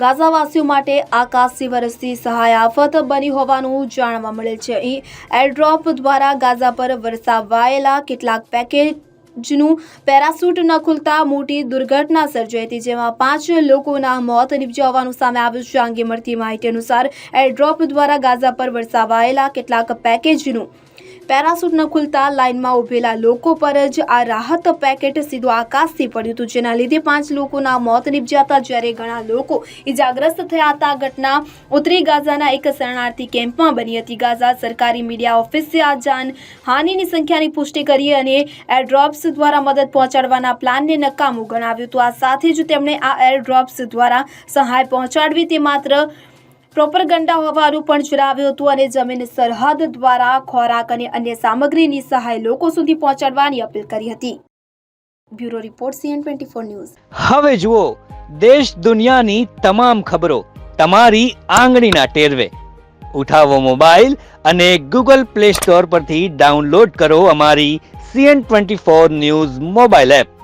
ગાઝાવાસીઓ માટે આકાશી વરસતી સહાય આફત બની હોવાનું જાણવા મળે છે. અહીં એરડ્રોપ દ્વારા ગાઝા પર વરસાવાયેલા કેટલાક પેકેજનું પેરાસૂટ ન ખુલતા મોટી દુર્ઘટના સર્જાઈ હતી, જેમાં પાંચ લોકોના મોત નીપજ્યા હોવાનું સામે આવ્યું છે. આ અંગે મળતી માહિતી અનુસાર એરડ્રોપ દ્વારા ગાઝા પર વરસાવાયેલા કેટલાક પેકેજનું પેરાશૂટ ન ખુલતા લાઇનમાં ઊભેલા લોકો પર જ આ રાહત પેકેટ સીધું આકાશથી પડ્યું હતું. જેના લીધે પાંચ લોકોના મોત નીપજ્યા હતા જ્યારે ઘણા લોકો ઇજાગ્રસ્ત થયા હતા, ઘટના ઉત્તરી ગાઝાના એક શરણાર્થી કેમ્પમાં બની હતી. ગાઝા સરકારી મીડિયા ઓફિસે આ જાન હાનિની સંખ્યાની પુષ્ટિ કરી અને એરડ્રોપ્સ દ્વારા મદદ પહોંચાડવાના પ્લાનને નકામું ગણાવ્યું હતું. આ સાથે જ તેમણે આ એરડ્રોપ્સ દ્વારા સહાય પહોંચાડવી તે માત્ર પ્રોપરગંડા હોવાનું પણ જણાવ્યું હતું અને જમીન સરહદ દ્વારા ખોરાક અને અન્ય સામગ્રીની સહાય લોકો સુધી પહોંચાડવાની અપીલ કરી હતી. Bureau report CN twenty news. હવે જુઓ, દેશ દુનિયાની તમામ ખબરો તમારી આંગળીના ટેરવે. ઉઠાવો મોબાઈલ અને ગૂગલ પ્લે સ્ટોર પરથી ડાઉનલોડ કરો અમારી CN twenty four news mobile app.